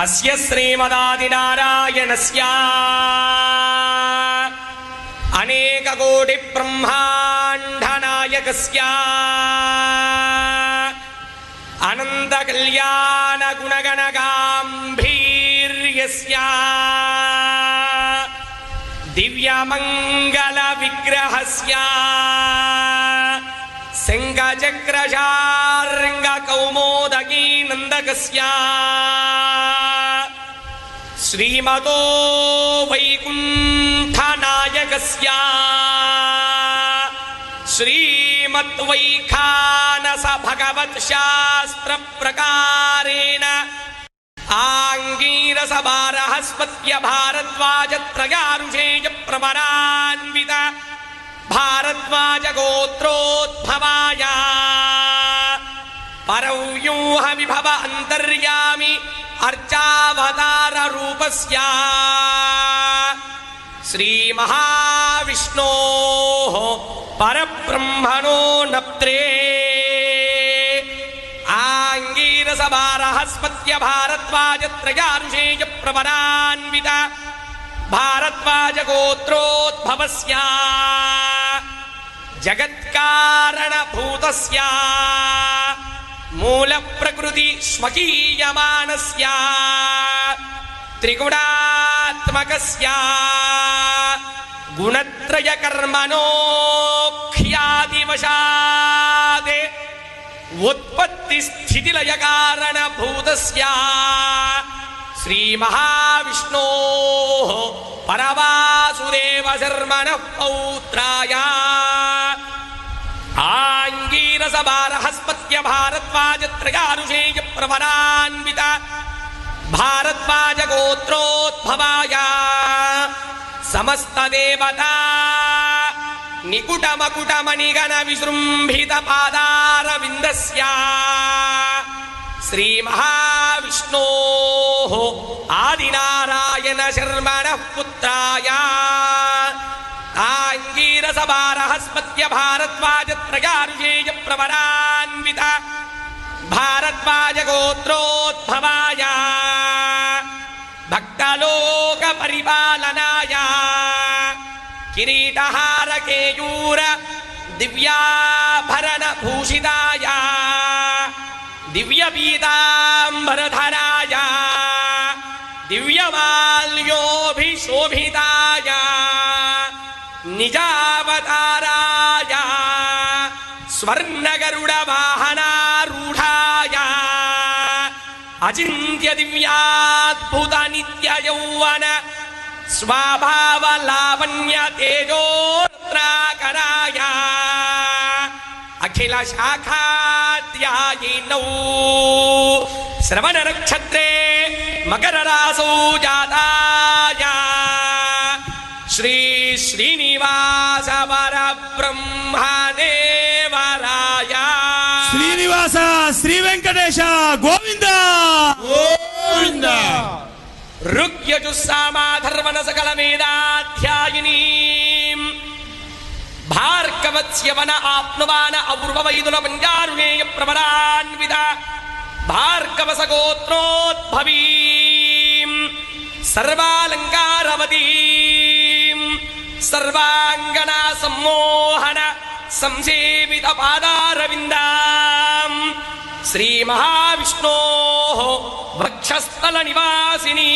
अस्य श्रीमदादिनारायणस्य अनेककोटिब्रह्माण्डनायकस्य अनेककोटि ब्रह्माण्डनायकस्य अनन्दकल्याणगुणगणगाम्भीर्यस्य दिव्यमङ्गल विग्रहस्य जनकस्य श्रीमतो वैकुण्ठनायकस्य। श्रीमद्वैखानस भगवत्शास्त्रप्रकारेण आङ्गीरसबारहस्पत्यभारद्वाजत्रयारुषेय प्रवरान्वित भारद्वाजगोत्रोद्भवाया। परौ व्यूहमि भव अन्तर्यामि अर्चावताररूपस्या। श्रीमहाविष्णोः परब्रह्मणो नप्त्रे। आङ्गीरस बाहस्पत्य भारद्वाज त्रयांशेय जगत्कारणभूतस्य। मूलप्रकृति स्वकीयमानस्य। त्रिगुणात्मकस्य। त्रिगुणात्मकस्या उत्पत्तिस्थितिलयकारणभूतस्य। श्रीमहाविष्णोः परवासुदेवशर्मणः पौत्राया ఆంగీరసభారహస్పత్య భారద్వాజ త్రయానుషేయ ప్రవరాన్విత భారద్వాజ గోత్రోద్భవాయ సమస్త దేవత నికుటమకుటమణిగణ విజృంభిత పాదారవిందస్య శ్రీ మహావిష్ణో ఆదినారాయణ శర్మణ పుత్రా व्यासभारहस्पत्य भारद्वाजत्रयार्येय प्रवरान्विता दिव्याभरण भूषिताय दिव्य पीतांबरधराय दिव्य माल्योभिशोभिताय निजा स्वर्णगरुडवाहनारूढाय अचिन्त्यदिव्याद्भुतनित्ययौवन वाहनारूढाय अचिन्त्य दिव्याद्भुत नित्ययौवन स्वाभावलावण्य तेजोत्राकराय अखिल शाखात्यायि नौ जाताय श्री శ్రీ వెంకటేశ గోవింద! గోవింద! ఋగ్యజుస్సామాధర్వణ సకల వేదాధ్యాయిని భార్గవత్స్యవన ఆప్నువాన అపూర్వవైదున పంచారుణేయ ప్రవరాన్విత భార్గవస గోత్రోద్భవీ సర్వాలంకారవతీ సర్వాంగనా సమ్మోహన సంసేవిత పాదారవిందాం! శ్రీ మహావిష్ణో వక్షస్థల నివాసిని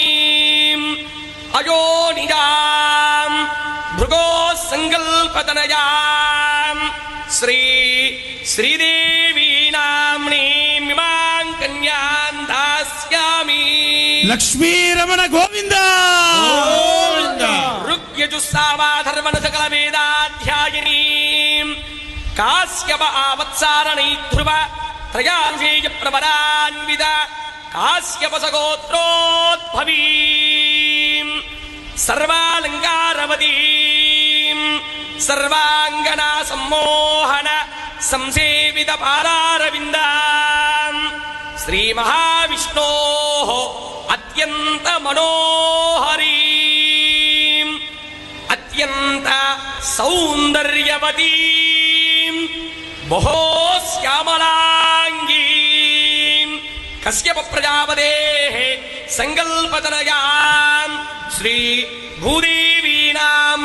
అయోనిజాం భృగో సంకల్పతనయాం శ్రీ శ్రీదేవీ నామ్నీమిమాం కన్యాం దాస్యామి లక్ష్మీ రమణ గోవింద గోవింద ఋగ్యజుస్సావాధర్వణ సకల వేదాధ్యాయిని కాశ్యప ఆవత్సారణై ధ్రువ త్రయారుషేయ ప్రవరాన్విత కాశ్యప సగోత్రోద్భవీ సర్వాలంకారవతీ సర్వాంగనా సమ్మోహన సంసేవిత పారారవింద శ్రీ మహావిష్ణో అత్యంత మనోహరీ అత్యంత సౌందర్యవతీ బహో శ్యామలాంగీ కశ్యప ప్రజాపదే సంకల్పతనయా శ్రీ భూదేవీనాం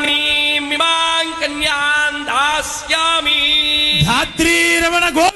కన్యాం దాస్యామి. ధాత్రీ రమణ గోవింద